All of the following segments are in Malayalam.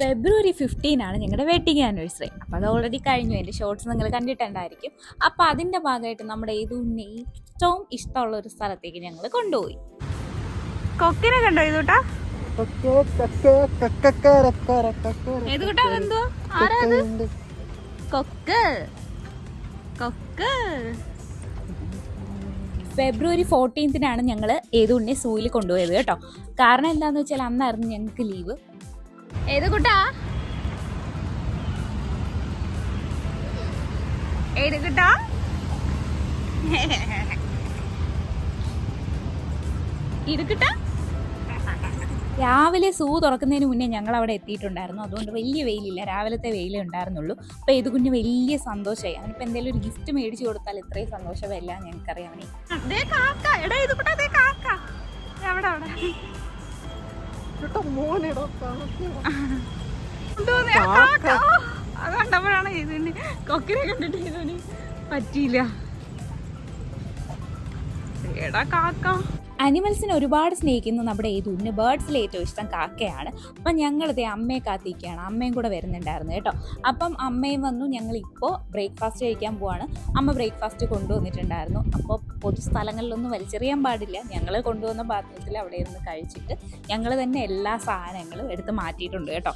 ഫെബ്രുവരി ഫിഫ്റ്റീൻ ആണ് ഞങ്ങളുടെ വെഡിങ് ആനിവേഴ്സറി അപ്പോൾ അത് ഓൾറെഡി കഴിഞ്ഞു. എന്റെ ഷോർട്സ് നിങ്ങൾ കണ്ടിട്ടുണ്ടായിരിക്കും. അപ്പോൾ അതിന്റെ ഭാഗമായിട്ട് നമ്മുടെ ഏതുണ്ണി ഏറ്റവും ഇഷ്ടമുള്ള ഒരു സ്ഥലത്തേക്ക് ഞങ്ങൾ കൊണ്ടുപോയി. കൊക്കിനെ കണ്ടോ ഇതൂട്ടാ എന്തോ ആരാ അത്? കൊക്ക്. കൊക്ക്. ഫെബ്രുവരി ഫോർട്ടീൻത്തിനാണ് ഞങ്ങൾ ഏതുണ്ണി സൂയിൽ കൊണ്ടുപോയത് കേട്ടോ. കാരണം എന്താണെന്ന് വെച്ചാൽ അന്നായിരുന്നു ഞങ്ങൾക്ക് ലീവ് ഏത് കുട്ടാ? ഏത് കുട്ടാ? ഇത് കിട്ടാ? രാവിലെ സൂ തുറക്കുന്നതിന് മുന്നേ ഞങ്ങൾ അവിടെ എത്തിയിട്ടുണ്ടായിരുന്നു. അതുകൊണ്ട് വലിയ വെയിലില്ല. രാവിലത്തെ വെയിലേ ഉണ്ടായിരുന്നുള്ളൂ. അപ്പോൾ ഇത് കുഞ്ഞ് വലിയ സന്തോഷമായി. അവനിപ്പോൾ എന്തെങ്കിലും ഒരു ഗിഫ്റ്റ് മേടിച്ചു കൊടുത്താൽ ഇത്രയും സന്തോഷമല്ല ഞങ്ങൾക്കറിയാം. അവനെ അവിടെ അവിടെ. അത് കണ്ടപ്പോഴാണ് ഇതിന് കൊക്കിനെ കണ്ടിട്ട് ഇതിന് പറ്റിയില്ല. എടാ കാക്ക. അനിമൽസിനെ ഒരുപാട് സ്നേഹിക്കുന്ന നമ്മുടെ ഏതുവിന് ബേർഡ്സിൽ ഏറ്റവും ഇഷ്ടം കാക്കയാണ്. അപ്പം ഞങ്ങളിതേ അമ്മയെ കാത്തിരിക്കുകയാണ്. അമ്മയും കൂടെ വരുന്നുണ്ടായിരുന്നു കേട്ടോ. അപ്പം അമ്മയും വന്നു. ഞങ്ങളിപ്പോൾ ബ്രേക്ക്ഫാസ്റ്റ് കഴിക്കാൻ പോവാണ്. അമ്മ ബ്രേക്ക്ഫാസ്റ്റ് കൊണ്ടുവന്നിട്ടുണ്ടായിരുന്നു. അപ്പോൾ പൊതു സ്ഥലങ്ങളിലൊന്നും വലിച്ചെറിയാൻ പാടില്ല. ഞങ്ങൾ കൊണ്ടുവന്ന പാത്രത്തിൽ അവിടെ ഇരുന്ന് കഴിച്ചിട്ട് ഞങ്ങൾ തന്നെ എല്ലാ സാധനങ്ങളും എടുത്ത് മാറ്റിയിട്ടുണ്ട് കേട്ടോ.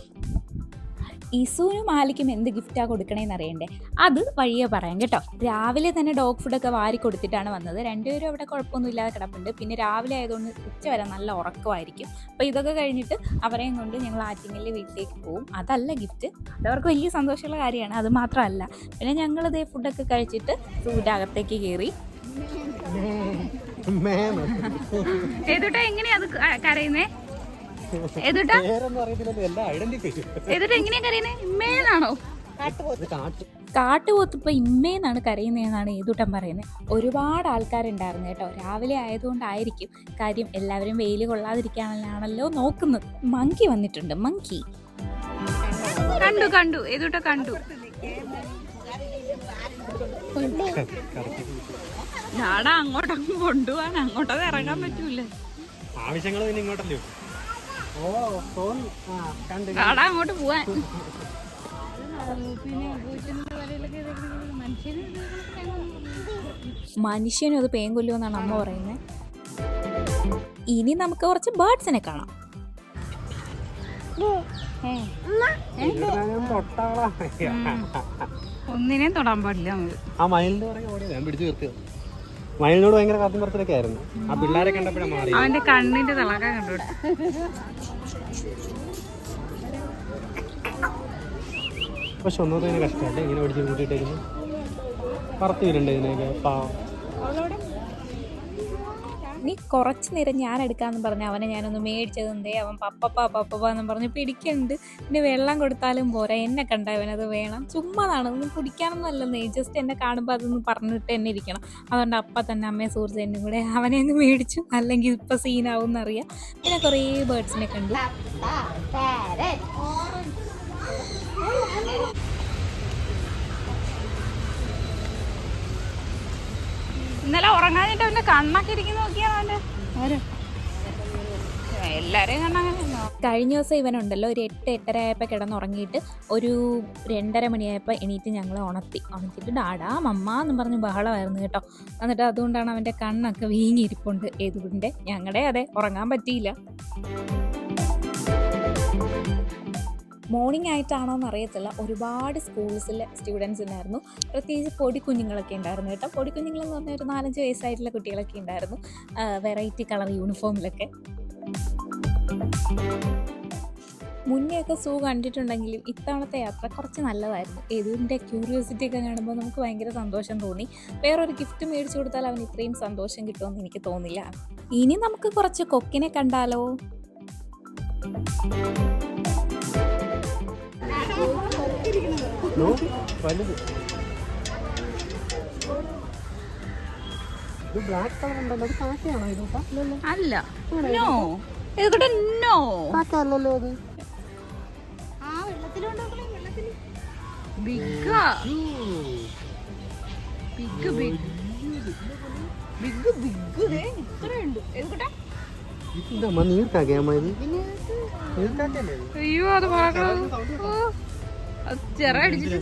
ഇസുവിനും മാലിക്കും എന്ത് ഗിഫ്റ്റാണ് കൊടുക്കണേന്ന് അറിയണ്ടേ? അത് വഴിയെ പറയാം കേട്ടോ. രാവിലെ തന്നെ ഡോഗ് ഫുഡൊക്കെ വാരി കൊടുത്തിട്ടാണ് വന്നത്. രണ്ടുപേരും അവിടെ കുഴപ്പമൊന്നുമില്ലാതെ കിടപ്പുണ്ട്. പിന്നെ രാവിലെ ആയതുകൊണ്ട് ഉച്ച വരെ നല്ല ഉറക്കമായിരിക്കും. അപ്പോൾ ഇതൊക്കെ കഴിഞ്ഞിട്ട് അവരെയും കൊണ്ട് ഞങ്ങൾ ആറ്റിങ്ങലിൽ വീട്ടിലേക്ക് പോകും അതല്ല ഗിഫ്റ്റ്. അതവർക്ക് വലിയ സന്തോഷമുള്ള കാര്യമാണ്. അത് മാത്രമല്ല. പിന്നെ ഞങ്ങളിതേ ഫുഡൊക്കെ കഴിച്ചിട്ട് സൂര്യ അകത്തേക്ക് കയറി ഏതുട്ടാ എങ്ങനെയാ അത് കരയുന്നേ? എങ്ങനെയാ കരയുന്നേ? ഇമ്മേന്നാണോ? കരയുന്നതെന്നാണ് ഏതുട്ടം പറയുന്നത് ഒരുപാട് ആൾക്കാരുണ്ടായിരുന്നു കേട്ടോ. രാവിലെ ആയതുകൊണ്ടായിരിക്കും കാര്യം എല്ലാവരും വെയിൽ കൊള്ളാതിരിക്കാനാണല്ലോ നോക്കുന്നത്. മങ്കി വന്നിട്ടുണ്ട് മങ്കി. കണ്ടു കണ്ടു. ഏതുട്ടാ കണ്ടു? ഞാടാ അങ്ങോട്ടങ്ങ് കൊണ്ടുപോകാൻ അങ്ങോട്ടത് ഇറങ്ങാൻ പറ്റൂലേ. ആവശ്യങ്ങൾ പിന്നെ ഇങ്ങോട്ടല്ലേ കാടാ അങ്ങോട്ട് പോവാൻ. മനുഷ്യനും അത് പേൻ എന്നാണ് അമ്മ പറയുന്നത് ഇനി നമുക്ക് കുറച്ച് ബേർഡ്സിനെ കാണാം. ഒന്നിനെയും തൊടാൻ പാടില്ല നമുക്ക്. ആ മയിലിന്റെ പിടിച്ചു തീർക്കുക മയിലിനോട് ഭയങ്കര കാത്തും പറച്ചിലൊക്കെ ആയിരുന്നു. ആ പിള്ളേരെ കണ്ടപ്പോഴാണ് മാറി. അവന്റെ കണ്ണിന്റെ തിളക്കം കണ്ടു. പക്ഷെ ഒന്നും ഇങ്ങനെ കഷ്ടമായിട്ട് ഇങ്ങനെ ഓടിച്ച് കൂട്ടിയിട്ടേക്കുന്നു. പറത്തി വരണ്ടേ ഇതിനൊക്കെ പാവം. നീ കുറച്ച് നേരം ഞാൻ എടുക്കാന്ന് പറഞ്ഞ അവനെ ഞാനൊന്ന് മേടിച്ചതെന്തേ അവൻ പപ്പപ്പ പപ്പപ്പ എന്ന് പറഞ്ഞ് പിടിക്കുന്നുണ്ട്. പിന്നെ വെള്ളം കൊടുത്താലും പോരാ. എന്നെ കണ്ട അവനത് വേണം. ചുമ്മാതാണ്. ഒന്നും കുടിക്കാനൊന്നുമല്ലെന്നേ ജസ്റ്റ് എന്നെ കാണുമ്പോൾ അതൊന്ന് പറഞ്ഞിട്ട് തന്നെ ഇരിക്കണം. അതുകൊണ്ട് അപ്പം തന്നെ അമ്മയെ സുഹൃത്തിനും കൂടെ അവനെ ഒന്ന് മേടിച്ചു. അല്ലെങ്കിൽ ഇപ്പം സീനാവും എന്നറിയാം പിന്നെ കുറേ ബേർഡ്സിനെ കണ്ടു. ഇന്നലെ ഉറങ്ങാനായിട്ട് അവന്റെ കണ്ണൊക്കെ ഇരിക്കുന്ന. നോക്കിയാണ് അവന്റെ ആര്? കഴിഞ്ഞ ദിവസം ഇവനുണ്ടല്ലോ ഒരു എട്ട് എട്ടര ആയപ്പോൾ കിടന്നുറങ്ങിയിട്ട് ഒരു രണ്ടര മണിയായപ്പോൾ എണീറ്റ് ഞങ്ങൾ ഉണർത്തി. ഉണർത്തിയിട്ട് ഡാഡാ മമ്മ എന്നും പറഞ്ഞ് ബഹളമായിരുന്നു കേട്ടോ. എന്നിട്ട് അതുകൊണ്ടാണ് അവന്റെ കണ്ണൊക്കെ വീങ്ങിയിരിപ്പുണ്ട്. ഏതുകൊണ്ട്? ഞങ്ങളുടെ അതെ ഉറങ്ങാൻ പറ്റിയില്ല. മോർണിംഗ് ആയിട്ടാണോ എന്ന് അറിയത്തില്ല. ഒരുപാട് സ്കൂൾസിലെ സ്റ്റുഡൻസ് ഉണ്ടായിരുന്നു. പ്രത്യേകിച്ച് പൊടിക്കുഞ്ഞുങ്ങളൊക്കെ ഉണ്ടായിരുന്നു കേട്ടോ. പൊടിക്കുഞ്ഞുങ്ങളെന്ന് പറഞ്ഞാൽ ഒരു നാലഞ്ച് വയസ്സായിട്ടുള്ള കുട്ടികളൊക്കെ ഉണ്ടായിരുന്നു. വെറൈറ്റി കളർ യൂണിഫോമിലൊക്കെ മുന്നെയൊക്കെ സൂ കണ്ടിട്ടുണ്ടെങ്കിലും ഇത്തവണത്തെ യാത്ര കുറച്ച് നല്ലതായിരുന്നു. ഏതിന്റെ ക്യൂരിയോസിറ്റി ഒക്കെ കാണുമ്പോൾ നമുക്ക് ഭയങ്കര സന്തോഷം തോന്നി. വേറൊരു ഗിഫ്റ്റ് മേടിച്ചു കൊടുത്താൽ അവന് ഇത്രയും സന്തോഷം കിട്ടുമെന്ന് എനിക്ക് തോന്നില്ല. ഇനി നമുക്ക് കുറച്ച് കൊക്കിനെ കണ്ടാലോ? ഇല്ലല്ലോ. അല്ല. നോ ഇതുകൂടെ നോ അത് big big big big big ഇത്രയുണ്ട് ഏതുകൂട്ടാ ഇതെന്താ അമ്മ നീർക്കാക്കേ അമ്മ ഇത്? അയ്യോ അത് പറക്കണം അടിച്ചിട്ട്.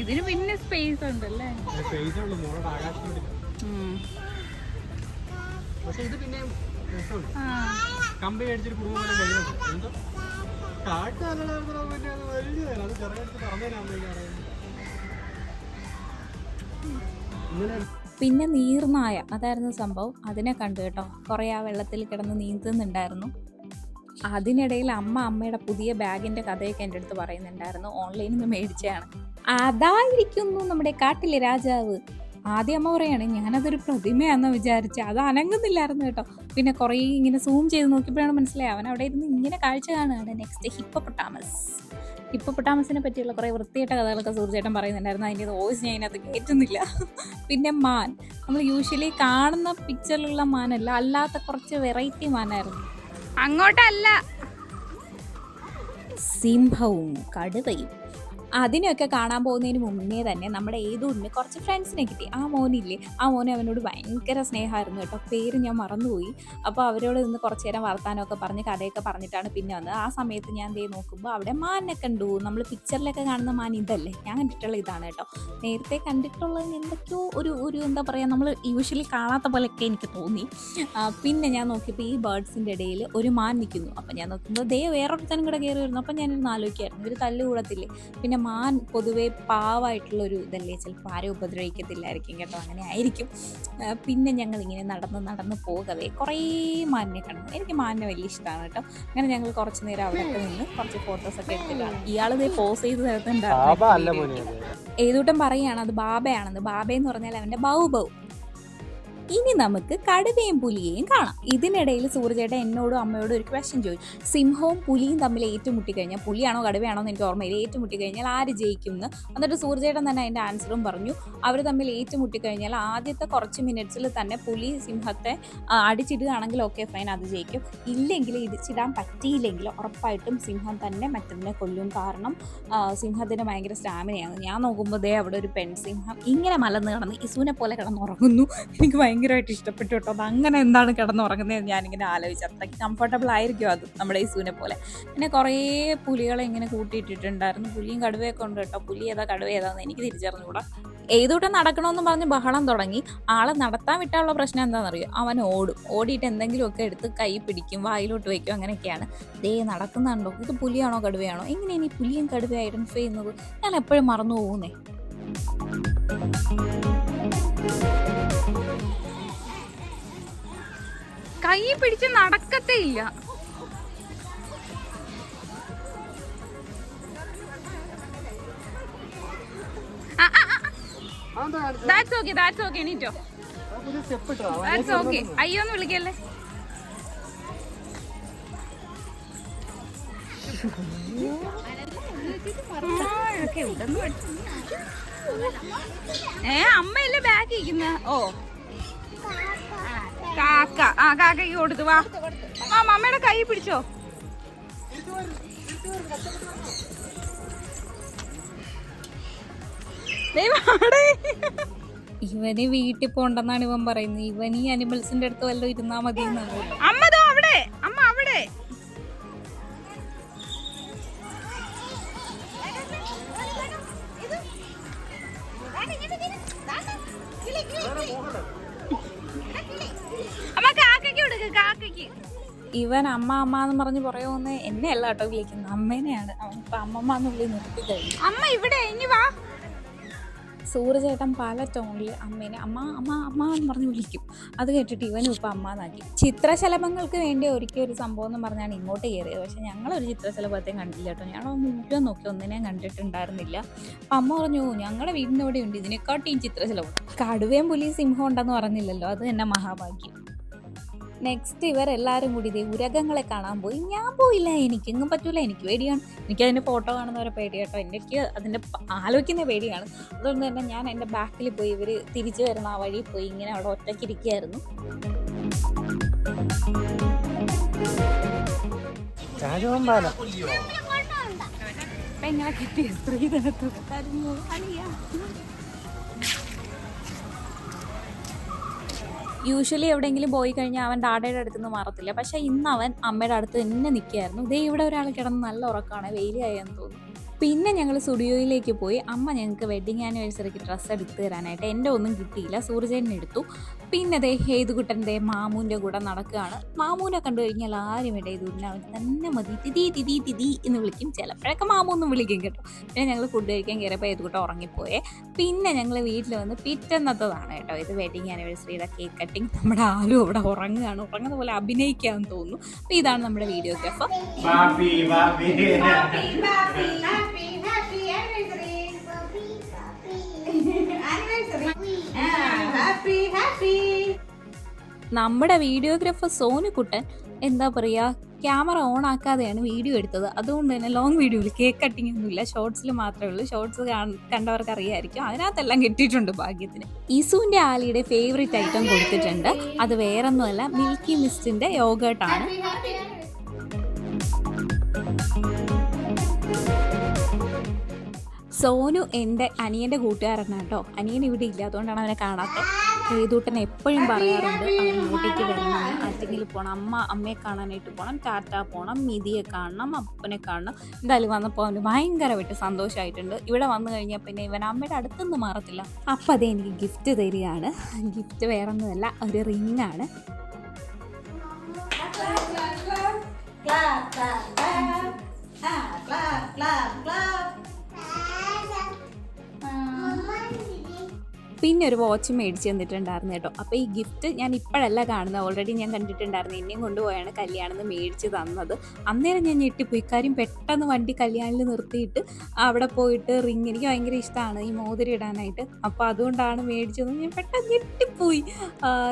ഇതിന് പിന്നെ സ്പേസ് ഉണ്ടല്ലേ. പക്ഷെ ഇത് പിന്നെ കമ്പി അടിച്ചൊരു കുടുംബം കാട്ടാനുള്ള ഇന്നലെ പിന്നെ നീർനായ അതായിരുന്നു സംഭവം. അതിനെ കണ്ടു കേട്ടോ. കുറേ ആ വെള്ളത്തിൽ കിടന്ന് നീന്തുന്നുണ്ടായിരുന്നു. അതിനിടയിൽ അമ്മ അമ്മയുടെ പുതിയ ബാഗിന്റെ കഥയൊക്കെ എന്റെ അടുത്ത് പറയുന്നുണ്ടായിരുന്നു. ഓൺലൈനിൽ നിന്ന് മേടിച്ചതാണ്. അതായിരിക്കുന്നു നമ്മുടെ കാട്ടിലെ രാജാവ്. ആദ്യം അമ്മ പറയാണ് ഞാനതൊരു പ്രതിമയാണെന്ന് വിചാരിച്ച് അത് അനങ്ങുന്നില്ലായിരുന്നു കേട്ടോ. പിന്നെ കുറേ ഇങ്ങനെ സൂം ചെയ്ത് നോക്കിയപ്പോഴാണ് മനസ്സിലായി അവൻ അവിടെ ഇരുന്ന് ഇങ്ങനെ കാഴ്ച കാണുകയാണ് നെക്സ്റ്റ് ഹിപ്പോപ്പൊട്ടാമസ്. ഹിപ്പോപ്പൊട്ടാമസിനെ പറ്റിയുള്ള കുറേ വൃത്തിയായിട്ട കഥകളൊക്കെ സൂർജേട്ടൻ പറയുന്നുണ്ടായിരുന്നു. അതിന്റെ വോയിസ് ഞാൻ അതിനകത്ത് കയറ്റുന്നില്ല പിന്നെ മാൻ. നമ്മൾ യൂഷ്വലി കാണുന്ന പിക്ചറിലുള്ള മാനല്ല അല്ലാത്ത കുറച്ച് വെറൈറ്റി മാനായിരുന്നു. അങ്ങോട്ടല്ല. സിംഹവും കടുവയും. അതിനെയൊക്കെ കാണാൻ പോകുന്നതിന് മുന്നേ തന്നെ നമ്മുടെ ഏതൂരിന് കുറച്ച് ഫ്രണ്ട്സിനെ കിട്ടി. ആ മോനില്ലേ ആ മോനെ അവനോട് ഭയങ്കര സ്നേഹമായിരുന്നു കേട്ടോ. പേര് ഞാൻ മറന്നുപോയി. അപ്പോൾ അവരോട് നിന്ന് കുറച്ച് നേരം വർത്താനമൊക്കെ പറഞ്ഞ് കഥയൊക്കെ പറഞ്ഞിട്ടാണ് പിന്നെ വന്നത്. ആ സമയത്ത് ഞാൻ ദേ നോക്കുമ്പോൾ അവിടെ മാനൊക്കെ കണ്ടു. നമ്മൾ പിക്ചറിലൊക്കെ കാണുന്ന മാൻ ഇതല്ലേ? ഞാൻ കണ്ടിട്ടുള്ള ഇതാണ് കേട്ടോ. നേരത്തെ കണ്ടിട്ടുള്ളത് എന്തൊക്കെയോ ഒരു ഒരു എന്താ പറയുക നമ്മൾ യൂഷ്വലി കാണാത്ത പോലെയൊക്കെ എനിക്ക് തോന്നി. പിന്നെ ഞാൻ നോക്കിയപ്പോൾ ഈ ബേർഡ്സിന്റെ ഇടയിൽ ഒരു മാൻ നിൽക്കുന്നു. അപ്പോൾ ഞാൻ നോക്കുമ്പോൾ ദേ വേറൊരുത്തനും കൂടെ കയറി വരുന്നു. അപ്പോൾ ഞാനിരുന്ന് ആലോചിക്കായിരുന്നു ഇവർ തല്ല് കൂടത്തില്ലേ? പിന്നെ മാൻ പൊതുവേ പാവായിട്ടുള്ള ഒരു ഇതല്ലേ? ചിലപ്പോൾ ആരും ഉപദ്രവിക്കത്തില്ലായിരിക്കും കേട്ടോ അങ്ങനെ ആയിരിക്കും. പിന്നെ ഞങ്ങൾ ഇങ്ങനെ നടന്ന് നടന്ന് പോകവേ. കുറേ മാനിനെ കണ്ടു. എനിക്ക് മാനിനെ വലിയ ഇഷ്ടമാണ് കേട്ടോ. അങ്ങനെ ഞങ്ങൾ കുറച്ച് നേരം അവിടെ നിന്ന് കുറച്ച് ഫോട്ടോസൊക്കെ എടുത്തിട്ടാണ് ഇയാളിത് പോസ് ചെയ്ത് അത്. ഏതൂട്ടം പറയുകയാണ് അത് ബാബയാണെന്ന്. ബാബയെന്ന് പറഞ്ഞാൽ അവന്റെ ബൗബൗ ബൗ. ഇനി നമുക്ക് കടുവയും പുലിയെയും കാണാം. ഇതിനിടയിൽ സൂര്യചേട്ടൻ എന്നോടും അമ്മയോടും ഒരു ക്വസ്റ്റ്യൻ ചോദിച്ചു. സിംഹവും പുലിയും തമ്മിൽ ഏറ്റുമുട്ടി കഴിഞ്ഞാൽ പുലിയാണോ കടുവയാണോ എന്ന് എനിക്ക് ഓർമ്മയില്ല. ഏറ്റുമുട്ടി കഴിഞ്ഞാൽ ആര് ജയിക്കും എന്ന് എന്നിട്ട് സൂര്യചേട്ടൻ തന്നെ അതിന്റെ ആൻസറും പറഞ്ഞു. അവർ തമ്മിൽ ഏറ്റുമുട്ടി കഴിഞ്ഞാൽ ആദ്യത്തെ കുറച്ച് മിനിറ്റ്സിൽ തന്നെ പുലി സിംഹത്തെ അടിച്ചിടുകയാണെങ്കിൽ ഓക്കെ ഫൈൻ അത് ജയിക്കും. ഇല്ലെങ്കിൽ ഇടിച്ചിടാൻ പറ്റിയില്ലെങ്കിൽ ഉറപ്പായിട്ടും സിംഹം തന്നെ മറ്റതിനെ കൊല്ലും. കാരണം സിംഹത്തിന് ഭയങ്കര സ്റ്റാമിനയാണ് ഞാൻ നോക്കുമ്പോൾ ദേ അവിടെ ഒരു പെൺസിംഹം ഇങ്ങനെ മലന്ന് കിടന്ന് ഇസുവിനെ പോലെ കിടന്നുറങ്ങുന്നു. എനിക്ക് ഭയങ്കരമായിട്ട് ഇഷ്ടപ്പെട്ടു കേട്ടോ. അത് അങ്ങനെ എന്താണ് കിടന്നുറങ്ങുന്നത് ഞാനിങ്ങനെ ആലോചിച്ചു. അത്രയ്ക്ക് കംഫർട്ടബിൾ ആയിരിക്കും അത് നമ്മുടെ ഈ സൂനെ പോലെ. പിന്നെ കുറേ പുലികളെ ഇങ്ങനെ കൂട്ടിയിട്ടിട്ടുണ്ടായിരുന്നു. പുലിയും കടുവയൊക്കെ ഉണ്ട് കേട്ടോ. പുലി ഏതാ കടുവ ഏതാന്ന് എനിക്ക് തിരിച്ചറിഞ്ഞുകൂടാ. ഏതൂട്ടം നടക്കണമെന്ന് പറഞ്ഞ് ബഹളം തുടങ്ങി. ആളെ നടത്താൻ വിട്ടാനുള്ള പ്രശ്നം എന്താണെന്നറിയോ? അവൻ ഓടും. ഓടിയിട്ട് എന്തെങ്കിലുമൊക്കെ എടുത്ത് കൈ പിടിക്കും വായിലോട്ട് വയ്ക്കും അങ്ങനെയൊക്കെയാണ്. ദേ നടക്കുന്നുണ്ടോ? ഇത് പുലിയാണോ കടുവയാണോ? എങ്ങനെയാണ് ഈ പുലിയും കടുവ ഐഡന്റിഫൈ ചെയ്യുന്നത്? ഞാൻ എപ്പോഴും മറന്നു പോകുന്നേ കൈ പിടിച്ച് നടക്കത്തേ ഇല്ല. ദാറ്റ്സ് ഓക്കെ ദാറ്റ്സ് ഓക്കെ എണീറ്റോ സ്റ്റെപ്പ് ഇട്ടോ ദാറ്റ്സ് ഓക്കെ അയ്യോ ഒന്ന് വിളിക്കല്ലേ? ഏ അമ്മയല്ലേ ബാഗ് ഇരിക്കുന്ന? ഓ. കാക്ക ആ കാക്കയ്ക്ക് കൊടുത്തു വാ ആ മമ്മയുടെ കൈ പിടിച്ചോ. ഇവന് വീട്ടിൽ പോണ്ടെന്നാണ് ഇവൻ പറയുന്നത് ഇവൻ ഈ അനിമൽസിന്റെ അടുത്ത് വല്ലതും ഇരുന്നാ മതി എന്നാണ് അമ്മ ദോ അവിടെ അമ്മ അവിടെ ഇത് ഇവൻ അമ്മ അമ്മ എന്ന് പറഞ്ഞ് പറയുമെന്ന് എന്നെ അല്ല കേട്ടോ വിളിക്കുന്നത്. അമ്മേനെയാണ്. അവൻ ഇപ്പൊ അമ്മമ്മ എന്ന് വിളി നിർത്തി കഴിഞ്ഞു. അമ്മ ഇവിടെ ഇനി വാ. സൂര്യചേട്ടൻ പല ടോണിൽ അമ്മേനെ അമ്മ അമ്മ അമ്മ എന്ന് പറഞ്ഞ് വിളിക്കും. അത് കേട്ടിട്ട് ഇവനും ഇപ്പം അമ്മ എന്നാക്കി ചിത്രശലഭങ്ങൾക്ക് വേണ്ടി ഒരുക്കിയ ഒരു സംഭവം എന്ന് പറഞ്ഞാണ് ഇങ്ങോട്ട് കയറിയത്. പക്ഷെ ഞങ്ങളൊരു ചിത്രശലഭത്തെയും കണ്ടില്ല കേട്ടോ. ഞങ്ങൾ മുറ്റം നോക്കി ഒന്നിനെയും കണ്ടിട്ടുണ്ടായിരുന്നില്ല. അപ്പം അമ്മ പറഞ്ഞു ഞങ്ങളുടെ വീടിന്റെ ഇവിടെ ഉണ്ട് ഇതിനെക്കാട്ടിയും ചിത്രശലഭം. കടുവയും പുലി സിംഹം ഉണ്ടെന്ന് പറഞ്ഞില്ലല്ലോ. അത് തന്നെ മഹാഭാഗ്യം. നെക്സ്റ്റ് ഇവർ ഇവരെല്ലാവരും കൂടി ഇതേ ഉരകങ്ങളെ കാണാൻ പോയി. ഞാൻ പോയില്ല എനിക്കെങ്ങും പറ്റൂല എനിക്ക് പേടിയാണ്. എനിക്ക് അതിന്റെ ഫോട്ടോ കാണുന്നവരെ പേടി കേട്ടോ എനിക്ക് അതിന്റെ ആലോചിക്കുന്ന പേടിയാണ്. അതുകൊണ്ട് തന്നെ ഞാൻ എന്റെ ബാക്കിൽ പോയി ഇവർ തിരിച്ചു വരുന്ന ആ വഴി പോയി ഇങ്ങനെ അവിടെ ഒറ്റയ്ക്കിരിക്കുകയായിരുന്നു എങ്ങനെ കിട്ടിയ? സ്ത്രീധനത്ത് യൂഷ്വലി എവിടെയെങ്കിലും പോയി കഴിഞ്ഞാൽ അവൻ ഡാഡയുടെ അടുത്ത് നിന്ന് മാറത്തില്ല. പക്ഷെ ഇന്ന് അവൻ അമ്മയുടെ അടുത്ത് തന്നെ നിൽക്കുകയായിരുന്നു. ദേ ഇവിടെ ഒരാൾ കിടന്ന് നല്ല ഉറക്കമാണ് വെയിലായെന്ന് തോന്നുന്നു. പിന്നെ ഞങ്ങൾ സ്റ്റുഡിയോയിലേക്ക് പോയി. അമ്മ ഞങ്ങൾക്ക് വെഡിങ് ആനിവേഴ്സറിക്ക് ഡ്രസ്സ് എടുത്ത് തരാനായിട്ട്. എന്റെ ഒന്നും കിട്ടിയില്ല. സൂർജേനെ എടുത്തു. പിന്നെ ദേ ഹേതുകുട്ടന്റെ മാമൂന്റെ കൂടെ നടക്കുകയാണ്. മാമൂനെ കണ്ടു കഴിഞ്ഞാൽ ആരും ഇട ഇത് അവൻ തന്നെ മതി. തിതി തിതി തിതി എന്ന് വിളിക്കും. ചിലപ്പോഴൊക്കെ മാമൂന്നും വിളിക്കും കേട്ടോ. പിന്നെ ഞങ്ങൾ ഫുഡ് കഴിക്കാൻ കയറിയപ്പോൾ ഹേതുകുട്ട ഉറങ്ങിപ്പോയെ. പിന്നെ ഞങ്ങൾ വീട്ടിൽ വന്ന് പിറ്റന്നത്തതാണ് കേട്ടോ. ഇത് വെഡിങ് ആനിവേഴ്സറിയുടെ കേക്ക് കട്ടിങ് നമ്മുടെ ആരും അവിടെ ഉറങ്ങുകയാണ്. ഉറങ്ങുന്ന പോലെ അഭിനയിക്കാമെന്ന് തോന്നുന്നു. അപ്പോൾ ഇതാണ് നമ്മുടെ വീഡിയോഗ്രാഫർ പാപ്പി ഹാപ്പി നമ്മുടെ വീഡിയോഗ്രാഫർ സോനുകുട്ടൻ എന്താ പറയുക ക്യാമറ ഓൺ ആക്കാതെയാണ് വീഡിയോ എടുത്തത്. അതുകൊണ്ട് തന്നെ ലോങ് വീഡിയോയിൽ കേക്ക് കട്ടിംഗ് ഒന്നുമില്ല. ഷോർട്സിൽ മാത്രമേ ഉള്ളൂ. ഷോർട്സ് കണ്ടവർക്ക് അറിയായിരിക്കും. അതിനകത്തെല്ലാം കിട്ടിയിട്ടുണ്ട് ഭാഗ്യത്തിന്. ഇസുവിന്റെ ആലിയുടെ ഫേവറേറ്റ് ഐറ്റം കൊടുത്തിട്ടുണ്ട്. അത് വേറൊന്നുമല്ല മിൽക്കി മിസ്റ്റിന്റെ യോഗേട്ടാണ് സോനു എന്റെ അനിയന്റെ കൂട്ടുകാരനാട്ടോ കേട്ടോ അനിയൻ ഇവിടെ ഇല്ല അതുകൊണ്ടാണ് അവനെ കാണാത്തത്. ഏതൂട്ടൻ എപ്പോഴും പറയാറുണ്ട് അവൻ ഇങ്ങോട്ടേക്ക് വരണം ആറ്റെങ്കിൽ പോകണം അമ്മ അമ്മയെ കാണാനായിട്ട് പോകണം ടാറ്റ പോകണം മിതിയെ കാണണം അപ്പനെ കാണണം. എന്തായാലും വന്നപ്പോൾ അവന് ഭയങ്കരമായിട്ട് സന്തോഷമായിട്ടുണ്ട് ഇവിടെ വന്നു കഴിഞ്ഞാൽ പിന്നെ ഇവൻ അമ്മയുടെ അടുത്തൊന്നും മാറത്തില്ല. അപ്പം അതേ എനിക്ക് ഗിഫ്റ്റ് തരികയാണ്. ഗിഫ്റ്റ് വേറൊന്നുമല്ല ഒരു റിംഗ് ആണ് പിന്നെ ഒരു വാച്ച് മേടിച്ച് തന്നിട്ടുണ്ടായിരുന്നു കേട്ടോ. അപ്പോൾ ഈ ഗിഫ്റ്റ് ഞാൻ ഇപ്പോഴല്ല കാണുന്നത് ഓൾറെഡി ഞാൻ കണ്ടിട്ടുണ്ടായിരുന്നു. എന്നെയും കൊണ്ടുപോയാണ് കല്യാണം മേടിച്ച് തന്നത്. അന്നേരം ഞാൻ ഞെട്ടിപ്പോയി. കാര്യം പെട്ടെന്ന് വണ്ടി കല്യാണിൽ നിർത്തിയിട്ട് അവിടെ പോയിട്ട് റിങ് എനിക്ക് ഭയങ്കര ഇഷ്ടമാണ് ഈ മോതിരി ഇടാനായിട്ട്. അപ്പോൾ അതുകൊണ്ടാണ് മേടിച്ചത്. ഞാൻ പെട്ടെന്ന് ഞെട്ടിപ്പോയി.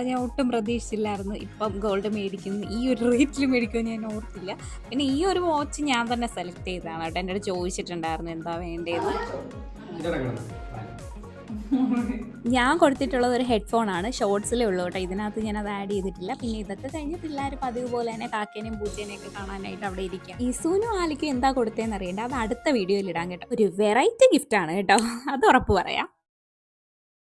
ഞാൻ ഒട്ടും പ്രതീക്ഷിച്ചില്ലായിരുന്നു. ഇപ്പം ഗോൾഡ് മേടിക്കുന്നു. ഈ ഒരു റേറ്റിൽ മേടിക്കുമെന്ന് ഞാൻ ഓർത്തില്ല. പിന്നെ ഈ ഒരു വാച്ച് ഞാൻ തന്നെ സെലക്ട് ചെയ്തതാണ്. കേട്ടോ എന്റെ ചോദിച്ചിട്ടുണ്ടായിരുന്നു എന്താ വേണ്ടതെന്ന് ഞാൻ കൊടുത്തിട്ടുള്ളത് ഒരു ഹെഡ്ഫോൺ ആണ് ഷോർട്സിലേ ഉള്ളൂ കേട്ടോ. ഇതിനകത്ത് ഞാൻ അത് ആഡ് ചെയ്തിട്ടില്ല. പിന്നെ ഇതൊക്കെ കഴിഞ്ഞ് പിള്ളേർ പതിവ് പോലെ തന്നെ കാക്കേനെയും പൂച്ചേനെയും ഒക്കെ കാണാനായിട്ട് അവിടെ ഇരിക്കാം ഇസൂനും ആലിക്കും എന്താ കൊടുത്തതെന്ന് അറിയണ്ട. അത് അടുത്ത വീഡിയോയിൽ ഇടാൻ കേട്ടോ. ഒരു വെറൈറ്റി ഗിഫ്റ്റ് ആണ് കേട്ടോ. അത് ഉറപ്പ് പറയാം.